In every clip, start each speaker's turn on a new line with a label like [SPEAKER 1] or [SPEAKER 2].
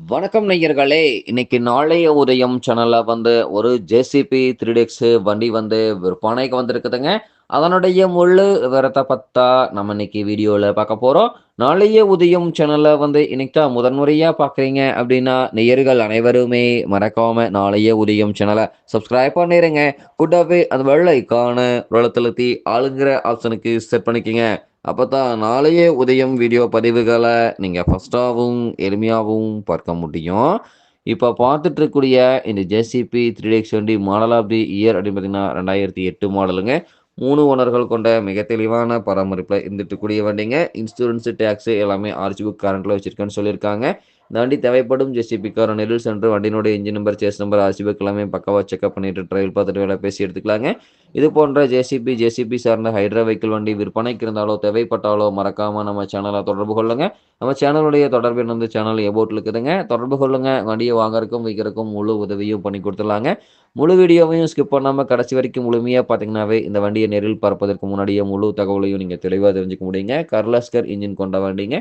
[SPEAKER 1] வணக்கம் நெய்யர்களே இன்னைக்கு நாளைய உதயம் சேனல்ல வந்து ஒரு ஜேசிபி த்ரீ டெக்ஸ் வண்டி வந்து விற்பனைக்கு வந்திருக்குதுங்க. அதனுடைய முழு விவரத்தை பத்தா நம்ம இன்னைக்கு வீடியோவில் பார்க்க போகிறோம் நாளைய உதயம் சேனலில் வந்து இன்னைக்கு தான் முதன்முறையாக பார்க்குறீங்க அப்படின்னா நேயர்கள் அனைவருமே மறக்காமல் நாளைய உதயம் சேனலை சப்ஸ்கிரைப் பண்ணிடுங்க கூட்டாவே அந்த வெள்ளைக்கான உலகத்தழுத்தி ஆளுங்கிற ஆப்ஷனுக்கு செட் பண்ணிக்கோங்க. அப்போ தான் நாளைய உதயம் வீடியோ பதிவுகளை நீங்கள் ஃபஸ்ட்டாகவும் எளிமையாகவும் பார்க்க முடியும். இப்போ பார்த்துட்டு இருக்கக்கூடிய இந்த ஜேசிபி த்ரீ டேக்ஸ் வண்டி மாடல் ஆஃப் தி இயர் அப்படின்னு பார்த்தீங்கன்னா ரெண்டாயிரத்தி எட்டு மாடலுங்க மூணு ஓனர்கள் கொண்ட மிக தெளிவான பராமரிப்பில் இருந்துட்டு கூடிய வண்டிங்க இன்சூரன்ஸு டேக்ஸு எல்லாமே ஆர்ச்சி புக் கரண்ட்டில் வச்சுருக்கேன்னு சொல்லியிருக்காங்க. இந்த வண்டி தேவைப்படும் ஜெசிபிக்கார நெல் சென்று வண்டியினுடைய engine number chassis number RC book எல்லாமே பக்கவாக செக்அப் பண்ணிட்டு ட்ரையல் பார்த்துட்டு வேலை பேசி எடுத்துக்கலாங்க. இது போன்ற ஜேசிபி ஜேசிபி சார்ந்த ஹைட்ரா வெஹிக்கிள் வண்டி விற்பனைக்கு இருந்தாலோ தேவைப்பட்டாலோ மறக்காமல் நம்ம சேனலை தொடர்பு கொள்ளுங்க. நம்ம சேனலுடைய தொடர்பு வந்து சேனல் எபோட் இருக்குதுங்க. தொடர்பு கொள்ளுங்க. வண்டியை வாங்குறதுக்கும் வைக்கிறக்கும் முழு உதவியும் பண்ணி கொடுத்துடலாங்க. முழு வீடியோவையும் ஸ்கிப் பண்ணாமல் கடைசி வரைக்கும் முழுமையாக பார்த்தீங்கன்னாவே இந்த வண்டியை நேரில் பார்ப்பதற்கு முன்னாடியே முழு தகவலையும் நீங்கள் தெளிவாக தெரிஞ்சுக்க முடியுங்க. கர்லாஸ்கர் இன்ஜின் கொண்ட வண்டிங்க.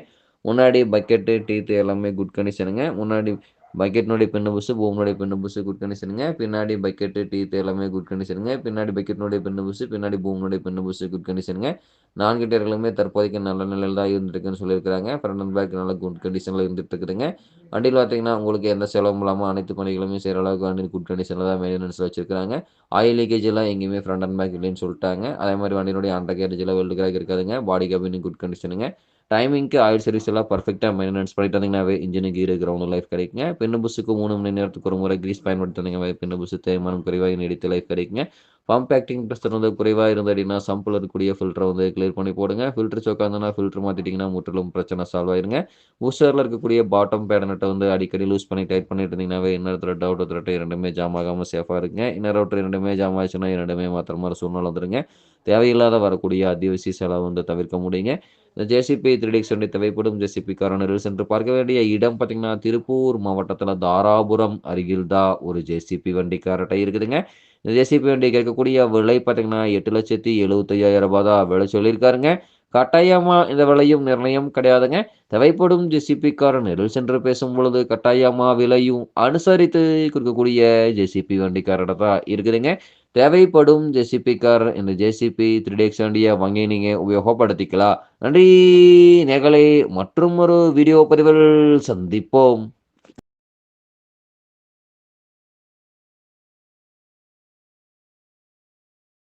[SPEAKER 1] முன்னாடி பக்கெட்டு டீத்து எல்லாமே குட் கண்டிஷனுங்க முன்னாடி பக்கெட்னுடைய பின்னு புஷு பூமனுடைய பின்னு புஷு குட் கண்டிஷனுங்க பின்னாடி பக்கெட்டு டீத்து எல்லாமே குட் கண்டிஷனுங்க பின்னாடி பக்கெட்னுடைய பின்னு புஷு பின்னாடி பூமனுடைய பின்னு புஷு குட் கண்டிஷனுங்க நான்கு டயர்களுமே தற்போதைக்கு நல்ல நிலையில் தான் இருந்துருக்குன்னு சொல்லியிருக்காங்க ஃப்ரண்ட் அண்ட் பேக் நல்ல குட் கண்டிஷனில் இருந்துட்டு இருக்குதுங்க வண்டியில் பார்த்தீங்கன்னா உங்களுக்கு எந்த செலவும் இல்லாமல் அனைத்து பணிகளுமே செய்கிற அளவுக்கு வண்டி குட் கண்டிஷனில் தான் மெயின்டெனன்ஸ் வச்சிருக்காங்க ஆயில் லீக்கேஜ் எல்லாம் எங்கேயுமே ஃப்ரண்ட் அண்ட் பேக் இல்லைன்னு சொல்லிட்டாங்க. அதே மாதிரி வண்டியினுடைய அண்டர் கேரேஜில் வெல்டு கிராக் இருக்காதுங்க. பாடி கபினி குட் கண்டிஷனுங்க டைமிங்க்கு ஆயில் சர்வீஸ் எல்லாம் பர்ஃபெக்டாக மெயின்டெனன்ஸ் பண்ணிட்டு வந்தீங்கன்னாவே இன்ஜினு கீரு கிரவுண்ட் லைஃப் கிடைக்குங்க. பெண்ணு புஸுக்கு மூணு மணி நேரத்துக்கு ஒரு முறை கிரீஸ் பயன்படுத்தி வந்தீங்கன்னா பெண்ணு புஸு தேய்மானம் குறைவாக நீடித்து லைஃப் கிடைக்குங்க. பம்ப் ஆக்டிங் ப்ரெஷர் வந்து குறைவாக இருந்தது அப்படின்னா சம்பில் இருக்கக்கூடிய ஃபில்டரை வந்து கிளியர் பண்ணி போடுங்க. ஃபில்டர் சோக்கா இருந்ததுன்னா ஃபில்டர் மாற்றிட்டிங்கன்னா முற்றிலும் பிரச்சனை சால்வ் ஆயிருங்க. பூஸ்டரில் இருக்கக்கூடிய பாட்டம் பேடனட்டை வந்து அடிக்கடி லூஸ் பண்ணி டைட் பண்ணிட்டு இருந்தீங்கன்னாவே இன்னொரு த்ரெட் அவுட் த்ரெட் இரண்டுமே ஜாம் ஆகாமல் சேஃபாக இருக்குங்க இன்னர் அவுட் இரண்டுமே ஜாம் ஆச்சுன்னா இரண்டுமே மாத்திர மாதிரி சூழ்நிலை வந்துருங்க. தேவையில்லாத வரக்கூடிய அத்தியாவசிய செலவு வந்து தவிர்க்க முடியுங்க. இந்த ஜேசிபி த்ரீ வண்டி தேவைப்படும். ஜேசிபி காரணர்கள் சென்று பார்க்க வேண்டிய இடம் பார்த்தீங்கன்னா திருப்பூர் மாவட்டத்தில் தாராபுரம் அருகில் தான் ஒரு ஜேசிபி வண்டி காரட்டை இருக்குதுங்க. இந்த ஜேசிபி வண்டி கேட்கக்கூடிய விலை பார்த்தீங்கன்னா எட்டு லட்சத்தி எழுபத்தையாயிரம் ரூபாய் தான் விலை சொல்லியிருக்காருங்க. கட்டாயமா இந்த விலையும் நிர்ணயம் கிடையாதுங்க. தேவைப்படும் ஜெசிபிக்காரன் நெருள் சென்று பேசும் பொழுது கட்டாயமா விலையும் அனுசரித்து கொடுக்கக்கூடிய ஜெசிபி வண்டிக்காரட தான் இருக்குதுங்க. தேவைப்படும் ஜெசிபி இந்த ஜேசிபி த்ரீ டேக்ஸ் வண்டியை வாங்கி நீங்கள் உபயோகப்படுத்திக்கலாம். நன்றி நேர்களே மற்றும் ஒரு வீடியோ பதிவில் சந்திப்போம்.